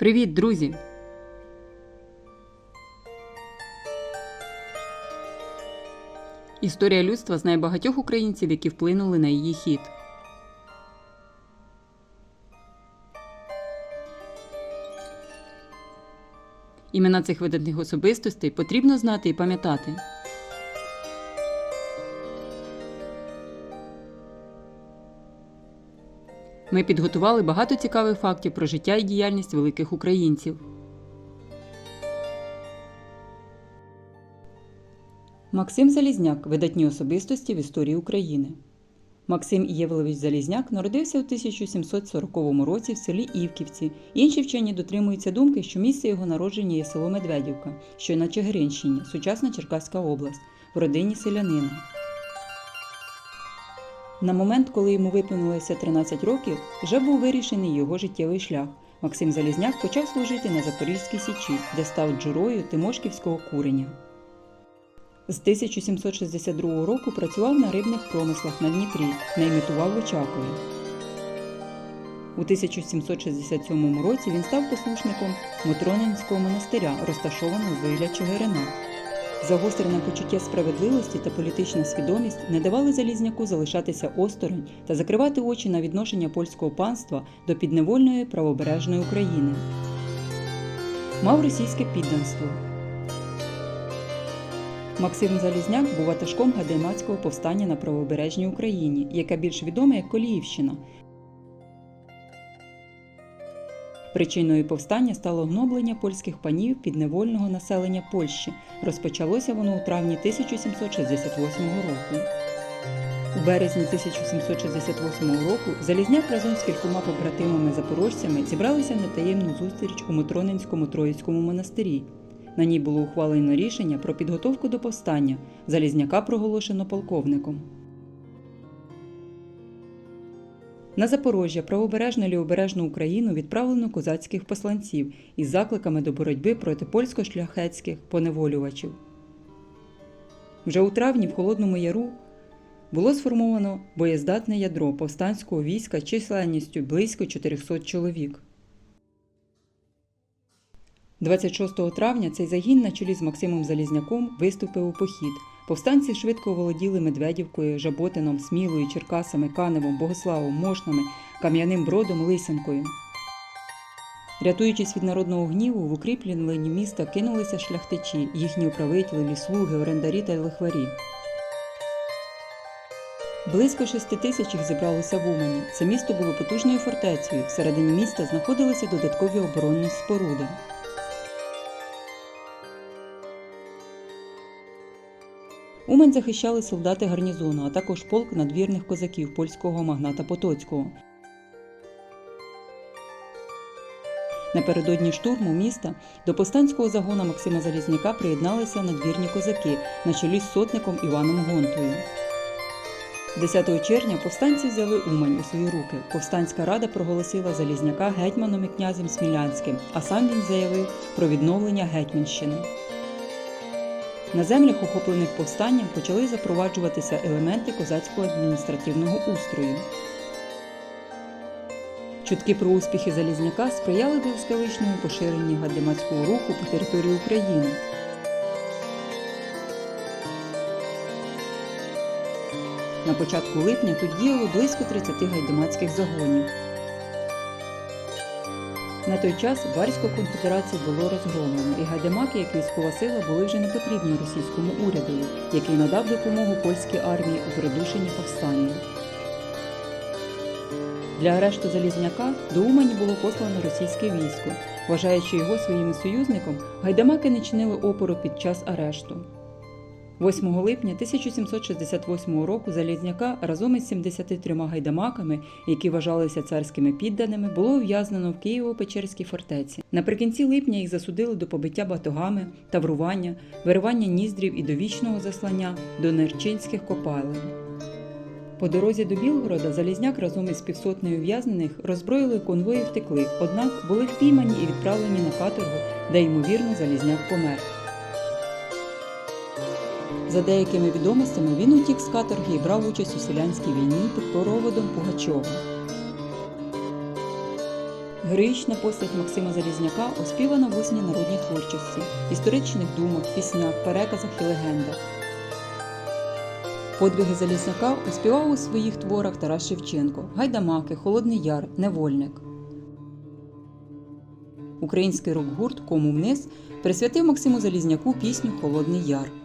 Привіт, друзі! Історія людства знає багатьох українців, які вплинули на її хід. Імена цих видатних особистостей потрібно знати і пам'ятати. Ми підготували багато цікавих фактів про життя і діяльність великих українців. Максим Залізняк видатні особистості в історії України. Максим Євлович Залізняк народився у 1740 році в селі Івківці. Інші вчені дотримуються думки, що місце його народження є село Медведівка, що на Чигиринщині, сучасна Черкаська область, в родині селянина. На момент, коли йому виповнилося 13 років, вже був вирішений його життєвий шлях. Максим Залізняк почав служити на Запорізькій Січі, де став джурою Тимошківського куреня. З 1762 року працював на рибних промислах на Дніпрі, не імітував Очакові. У 1767 році він став послушником Мотронинського монастиря, розташованого біля Чигирина. Загострене почуття справедливості та політична свідомість не давали Залізняку залишатися осторонь та закривати очі на відношення польського панства до підневольної правобережної України. Мав російське підданство. Максим Залізняк був ватажком Гадаймацького повстання на правобережній Україні, яке більш відоме як Коліївщина. Причиною повстання стало гноблення польських панів підневольного населення Польщі. Розпочалося воно у травні 1768 року. У березні 1768 року Залізняк разом з кількома побратимами-запорожцями зібралися на таємну зустріч у Мотронинському Троїцькому монастирі. На ній було ухвалено рішення про підготовку до повстання. Залізняка проголошено полковником. На Запорожжя, правобережну лівобережну Україну відправлено козацьких посланців із закликами до боротьби проти польсько-шляхетських поневолювачів. Вже у травні в Холодному Яру було сформовано боєздатне ядро повстанського війська численністю близько 400 чоловік. 26 травня цей загін на чолі з Максимом Залізняком виступив у похід. Повстанці швидко володіли Медведівкою, Жаботином, Смілою, Черкасами, Каневом, Богославом, Мошнами, Кам'яним Бродом, Лисянкою. Рятуючись від народного гніву, в укріплені міста кинулися шляхтичі, їхні управителі, слуги, орендарі та лихварі. Близько шести тисяч їх зібралося в Умані. Це місто було потужною фортецею. Всередині міста знаходилися додаткові оборонні споруди. Умань захищали солдати гарнізону, а також полк надвірних козаків польського магната Потоцького. Напередодні штурму міста до повстанського загона Максима Залізняка приєдналися надвірні козаки на чолі з сотником Іваном Гонтою. 10 червня повстанці взяли Умань у свої руки. Повстанська рада проголосила Залізняка гетьманом і князем Смілянським, а сам він заявив про відновлення Гетьманщини. На землях, охоплених повстанням, почали запроваджуватися елементи козацького адміністративного устрою. Чутки про успіхи Залізняка сприяли блискавичному поширенню гадемацького руху по території України. На початку липня тут діяло близько 30 гайдамацьких загонів. На той час Варську конфедерацію було розгромлено, і гайдамаки, як військова сила, були вже не потрібні російському урядові, який надав допомогу польській армії у придушенні повстання. Для арешту Залізняка до Умані було послано російське військо. Вважаючи його своїм союзником, гайдамаки не чинили опору під час арешту. 8 липня 1768 року Залізняка разом із 73 гайдамаками, які вважалися царськими підданими, було ув'язнено в Києво-Печерській фортеці. Наприкінці липня їх засудили до побиття батогами, таврування, виривання ніздрів і довічного заслання до нерчинських копалин. По дорозі до Білгорода Залізняк разом із півсотнею ув'язнених роззброїли конвої втекли, однак були впіймані і відправлені на каторгу, де ймовірно Залізняк помер. За деякими відомостями він утік з каторги і брав участь у селянській війні під проводом Пугачова. Героїчна постать Максима Залізняка оспівана в усній народній творчості, історичних думах, піснях, переказах і легендах. Подвиги Залізняка оспівав у своїх творах Тарас Шевченко, Гайдамаки, Холодний Яр, Невольник. Український рок-гурт Кому вниз присвятив Максиму Залізняку пісню Холодний Яр.